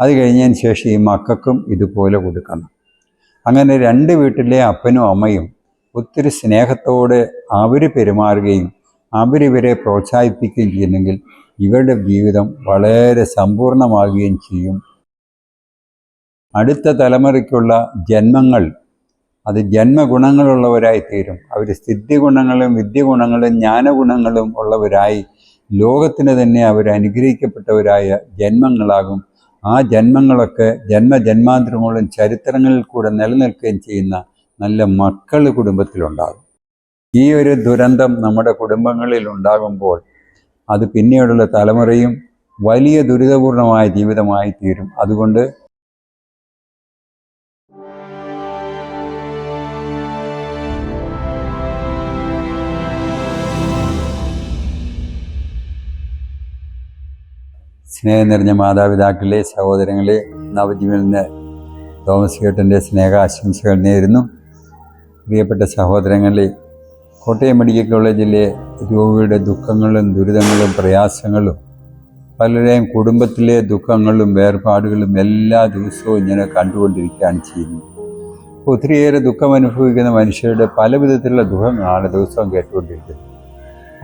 അത് കഴിഞ്ഞതിന് ശേഷം ഈ മക്കൾക്കും ഇതുപോലെ കൊടുക്കണം. അങ്ങനെ രണ്ട് വീട്ടിലെ അപ്പനും അമ്മയും ഒത്തിരി സ്നേഹത്തോടെ അവർ പെരുമാറുകയും അവരിവരെ പ്രോത്സാഹിപ്പിക്കുകയും ചെയ്യുന്നെങ്കിൽ ഇവരുടെ ജീവിതം വളരെ സമ്പൂർണമാകുകയും ചെയ്യും. അടുത്ത തലമുറയ്ക്കുള്ള ജന്മങ്ങൾ അത് ജന്മഗുണങ്ങളുള്ളവരായി തീരും. അവർ സ്ഥിതി ഗുണങ്ങളും വിദ്യ വിദ്യഗുണങ്ങളും ജ്ഞാനഗുണങ്ങളും ഉള്ളവരായി ലോകത്തിന് തന്നെ അവർ അനുഗ്രഹിക്കപ്പെട്ടവരായ ജന്മങ്ങളാകും. ആ ജന്മങ്ങളൊക്കെ ജന്മജന്മാന്തരങ്ങളും ചരിത്രങ്ങളിൽ കൂടെ നിലനിൽക്കുകയും ചെയ്യുന്ന നല്ല മക്കൾ കുടുംബത്തിലുണ്ടാകും. ഈ ഒരു ദുരന്തം നമ്മുടെ കുടുംബങ്ങളിൽ ഉണ്ടാകുമ്പോൾ അത് പിന്നീടുള്ള തലമുറയും വലിയ ദുരിതപൂർണമായ ജീവിതമായി തീരും. അതുകൊണ്ട് സ്നേഹം നിറഞ്ഞ മാതാപിതാക്കളെ സഹോദരങ്ങളെ നവജീവനിന് തോമസ് കേട്ടന്റെ സ്നേഹാശംസകൾ നേരുന്നു. പ്രിയപ്പെട്ട സഹോദരങ്ങളെ കോട്ടയം മെഡിക്കൽ കോളേജിലെ രോഗിയുടെ ദുഃഖങ്ങളും ദുരിതങ്ങളും പ്രയാസങ്ങളും പലരെയും കുടുംബത്തിലെ ദുഃഖങ്ങളും വേർപാടുകളും എല്ലാ ദിവസവും ഇങ്ങനെ കണ്ടുകൊണ്ടിരിക്കുകയാണ് ചെയ്യുന്നത്. ഒത്തിരിയേറെ ദുഃഖം അനുഭവിക്കുന്ന മനുഷ്യരുടെ പല വിധത്തിലുള്ള ദുഃഖങ്ങളാണ് ദിവസവും കേട്ടുകൊണ്ടിരിക്കുന്നത്.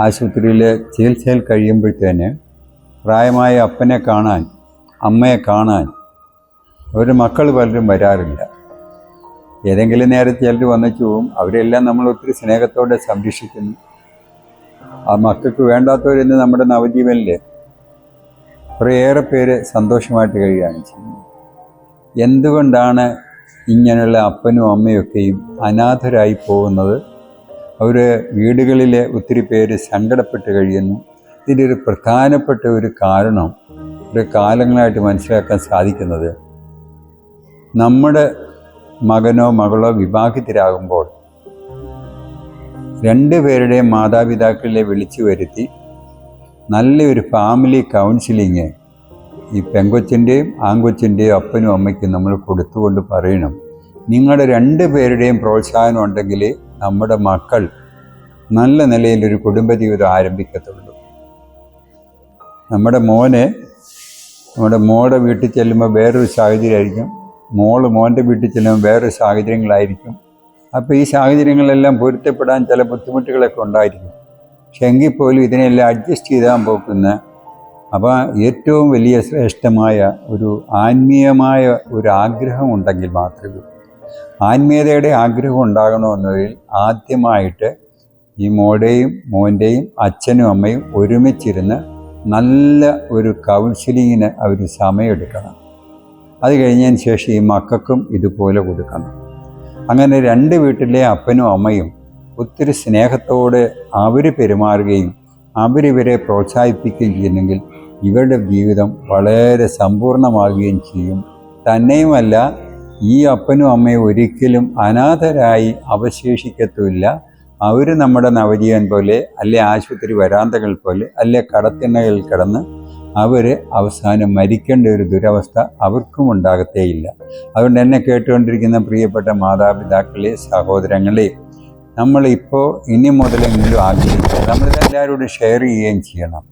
ആശുപത്രിയിൽ ചികിത്സയിൽ കഴിയുമ്പോഴത്തേന് പ്രായമായ അപ്പനെ കാണാൻ അമ്മയെ കാണാൻ അവരുടെ മക്കൾ പലരും വരാറില്ല. ഏതെങ്കിലും നേരത്തെ ചിലർ വന്നിച്ചു പോകും അവരെല്ലാം നമ്മൾ ഒത്തിരി സ്നേഹത്തോടെ സംരക്ഷിക്കുന്നു. ആ മക്കൾക്ക് വേണ്ടാത്തവരെന്ന് നമ്മുടെ നവജീവനിൽ കുറേയേറെ പേര് സന്തോഷമായിട്ട് കഴിയുകയാണ് ചെയ്യുന്നത്. എന്തുകൊണ്ടാണ് ഇങ്ങനെയുള്ള അപ്പനും അമ്മയൊക്കെയും അനാഥരായി പോകുന്നത്? അവർ വീടുകളിലെ ഒത്തിരി പേര് സങ്കടപ്പെട്ട് കഴിയുന്നു. ഇതിന്റെ ഒരു പ്രധാനപ്പെട്ട ഒരു കാരണം ഒരു കാലങ്ങളായിട്ട് മനസ്സിലാക്കാൻ സാധിക്കുന്നത് നമ്മുടെ മകനോ മകളോ വിവാഹിതരാകുമ്പോൾ രണ്ട് പേരുടെയും മാതാപിതാക്കളെ വിളിച്ചു വരുത്തി നല്ലൊരു ഫാമിലി കൗൺസിലിങ് ഈ പെങ്കൊച്ചിന്റെയും ആങ്കൊച്ചിന്റെയും അപ്പനും അമ്മയ്ക്കും നമ്മൾ കൊടുത്തുകൊണ്ട് പറയണം. നിങ്ങളുടെ രണ്ട് പേരുടെയും പ്രോത്സാഹനം ഉണ്ടെങ്കിൽ നമ്മുടെ മക്കൾ നല്ല നിലയിൽ നിലയിലൊരു കുടുംബജീവിതം ആരംഭിക്കത്തുള്ളൂ. നമ്മുടെ മോനെ നമ്മുടെ മോളുടെ വീട്ടിൽ ചെല്ലുമ്പോൾ വേറൊരു സാഹചര്യമായിരിക്കും. മോൾ മോന്റെ വീട്ടിൽ ചെല്ലുമ്പോൾ വേറൊരു സാഹചര്യങ്ങളായിരിക്കും. അപ്പോൾ ഈ സാഹചര്യങ്ങളെല്ലാം പൊരുത്തപ്പെടാൻ ചില ബുദ്ധിമുട്ടുകളൊക്കെ ഉണ്ടായിരിക്കും. പക്ഷെ എങ്കിൽ പോലും ഇതിനെല്ലാം അഡ്ജസ്റ്റ് ചെയ്താൽ പോകുന്ന അപ്പോൾ ഏറ്റവും വലിയ ശ്രേഷ്ഠമായ ഒരു ആത്മീയമായ ഒരു ആഗ്രഹം ഉണ്ടെങ്കിൽ മാത്രമേ ആത്മീയതയുടെ ആഗ്രഹം ഉണ്ടാകണമെന്നതിൽ ആദ്യമായിട്ട് ഈ മോടെയും മോന്റെയും അച്ഛനും അമ്മയും ഒരുമിച്ചിരുന്ന് നല്ല ഒരു കൗൺസിലിങ്ങിന് അവർ സമയമെടുക്കണം. അത് കഴിഞ്ഞതിന് ശേഷം ഈ മക്കൾക്കും ഇതുപോലെ കൊടുക്കണം. അങ്ങനെ രണ്ട് വീട്ടിലെ അപ്പനും അമ്മയും ഒത്തിരി സ്നേഹത്തോടെ അവർ പെരുമാറുകയും അവരിവരെ പ്രോത്സാഹിപ്പിക്കുകയും ചെയ്യുന്നെങ്കിൽ ഇവരുടെ ജീവിതം വളരെ സമ്പൂർണമാകുകയും ചെയ്യും. തന്നെയുമല്ല ഈ അപ്പനും അമ്മയും ഒരിക്കലും അനാഥരായി അവശേഷിക്കത്തുമില്ല. അവർ നമ്മുടെ നവജീവൻ പോലെ അല്ലെ ആശുപത്രി വരാന്തകൾ പോലെ അല്ലെ കടത്തിണ്ണകളിൽ കിടന്ന് അവർ അവസാനം മരിക്കേണ്ട ഒരു ദുരവസ്ഥ അവർക്കും ഉണ്ടാകത്തേയില്ല. അതുകൊണ്ട് എന്നെ കേട്ടുകൊണ്ടിരിക്കുന്ന പ്രിയപ്പെട്ട മാതാപിതാക്കളെ സഹോദരങ്ങളെ നമ്മളിപ്പോൾ ഇനി മുതലെങ്കിലും ആഗ്രഹിക്കുക നമ്മളിതെല്ലാവരോടും ഷെയർ ചെയ്യുകയും ചെയ്യണം.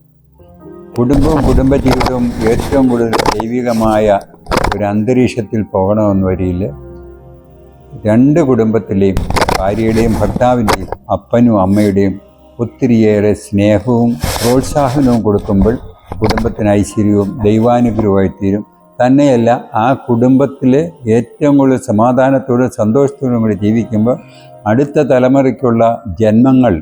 കുടുംബവും കുടുംബജീവിതവും ഏറ്റവും കൂടുതൽ ദൈവികമായ ഒരു അന്തരീക്ഷത്തിൽ പോകണമെന്ന് വരിയിൽ രണ്ട് കുടുംബത്തിലെയും ഭാര്യയുടെയും ഭർത്താവിന്റെയും അപ്പനും അമ്മയുടെയും ഒത്തിരിയേറെ സ്നേഹവും പ്രോത്സാഹനവും കൊടുക്കുമ്പോൾ കുടുംബത്തിന് ഐശ്വര്യവും ദൈവാനുഗ്രഹമായി തീരും. തന്നെയല്ല ആ കുടുംബത്തിൽ ഏറ്റവും കൂടുതൽ സമാധാനത്തോടും സന്തോഷത്തോടും കൂടി ജീവിക്കുമ്പോൾ അടുത്ത തലമുറയ്ക്കുള്ള ജന്മങ്ങൾ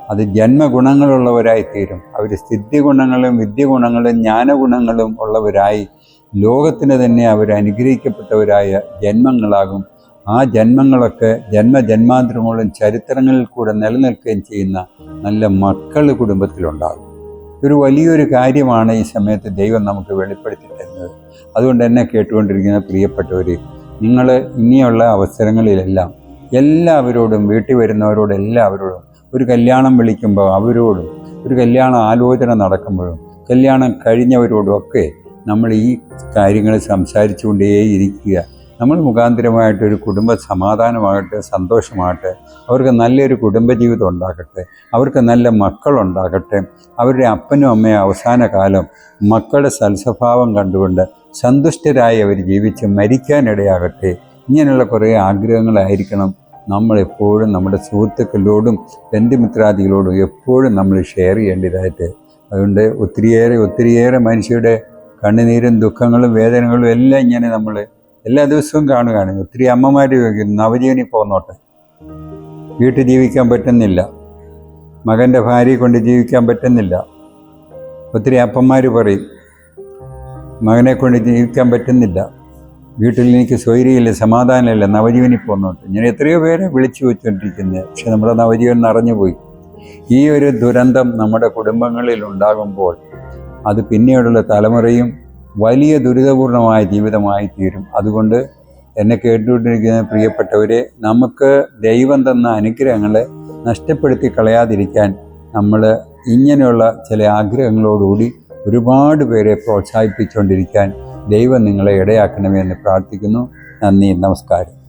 അത് ജന്മഗുണങ്ങളുള്ളവരായി തീരും. അവർ സ്ഥിതി ഗുണങ്ങളും വിദ്യഗുണങ്ങളും ജ്ഞാനഗുണങ്ങളും ഉള്ളവരായി ലോകത്തിന് തന്നെ അവർ അനുഗ്രഹിക്കപ്പെട്ടവരായ ജന്മങ്ങളാകും. ആ ജന്മങ്ങളൊക്കെ ജന്മജന്മാന്തരങ്ങളും ചരിത്രങ്ങളിൽ കൂടെ നിലനിൽക്കുകയും ചെയ്യുന്ന നല്ല മക്കൾ കുടുംബത്തിലുണ്ടാകും. ഒരു വലിയൊരു കാര്യമാണ് ഈ സമയത്ത് ദൈവം നമുക്ക് വെളിപ്പെടുത്തി തരുന്നത്. അതുകൊണ്ട് എന്നെ കേട്ടുകൊണ്ടിരിക്കുന്ന പ്രിയപ്പെട്ടവർ നിങ്ങൾ ഇനിയുള്ള അവസരങ്ങളിലെല്ലാം എല്ലാവരോടും വീട്ടിൽ വരുന്നവരോട് എല്ലാവരോടും ഒരു കല്യാണം വിളിക്കുമ്പോൾ അവരോടും ഒരു കല്യാണ ആലോചന നടക്കുമ്പോഴും കല്യാണം കഴിഞ്ഞവരോടും ഒക്കെ നമ്മൾ ഈ കാര്യങ്ങൾ സംസാരിച്ചുകൊണ്ടേയിരിക്കുക. നമ്മൾ മുഖാന്തരമായിട്ടൊരു കുടുംബ സമാധാനമാകട്ടെ സന്തോഷമാകട്ടെ അവർക്ക് നല്ലൊരു കുടുംബജീവിതം ഉണ്ടാകട്ടെ അവർക്ക് നല്ല മക്കളുണ്ടാകട്ടെ അവരുടെ അപ്പനും അമ്മയും അവസാന കാലം മക്കളുടെ സൽസ്വഭാവം കണ്ടുകൊണ്ട് സന്തുഷ്ടരായി അവർ ജീവിച്ച് മരിക്കാനിടയാകട്ടെ. ഇങ്ങനെയുള്ള കുറേ ആഗ്രഹങ്ങളായിരിക്കണം നമ്മളെപ്പോഴും നമ്മുടെ സുഹൃത്തുക്കളോടും ബന്ധുമിത്രാദികളോടും എപ്പോഴും നമ്മൾ ഷെയർ ചെയ്യേണ്ടതായിട്ട്. അതുകൊണ്ട് ഒത്തിരിയേറെ ഒത്തിരിയേറെ മനുഷ്യരുടെ കണ്ണുനീരും ദുഃഖങ്ങളും വേദനകളും എല്ലാം ഇങ്ങനെ നമ്മൾ എല്ലാ ദിവസവും കാണുകയാണ്. ഒത്തിരി അമ്മമാർ ചോദിക്കുന്നു നവജീവനി പോന്നോട്ടെ വീട്ടിൽ ജീവിക്കാൻ പറ്റുന്നില്ല. മകന്റെ ഭാര്യയെ കൊണ്ട് ജീവിക്കാൻ പറ്റുന്നില്ല. ഒത്തിരി അപ്പന്മാർ പറയും മകനെ കൊണ്ട് ജീവിക്കാൻ പറ്റുന്നില്ല. വീട്ടിൽ എനിക്ക് സ്വൈര്യമില്ല സമാധാനമില്ല നവജീവനി പോന്നോട്ടെ ഞാൻ എത്രയോ പേരെ വിളിച്ചു വെച്ചുകൊണ്ടിരിക്കുന്നത് പക്ഷെ നമ്മുടെ നവജീവൻ നിറഞ്ഞുപോയി ഈ ഒരു ദുരന്തം നമ്മുടെ കുടുംബങ്ങളിൽ ഉണ്ടാകുമ്പോൾ അത് പിന്നീടുള്ള തലമുറയും വലിയ ദുരിതപൂർണമായ ജീവിതമായി തീരും. അതുകൊണ്ട് എന്നെ കേട്ടുകൊണ്ടിരിക്കുന്ന പ്രിയപ്പെട്ടവരെ നമുക്ക് ദൈവം തന്ന അനുഗ്രഹങ്ങളെ നഷ്ടപ്പെടുത്തി കളയാതിരിക്കാൻ നമ്മൾ ഇങ്ങനെയുള്ള ചില ആഗ്രഹങ്ങളോടുകൂടി ഒരുപാട് പേരെ പ്രോത്സാഹിപ്പിച്ചുകൊണ്ടിരിക്കാൻ ദൈവം നിങ്ങളെ ഇടയാക്കണമെന്ന് പ്രാർത്ഥിക്കുന്നു. നന്ദി നമസ്കാരം.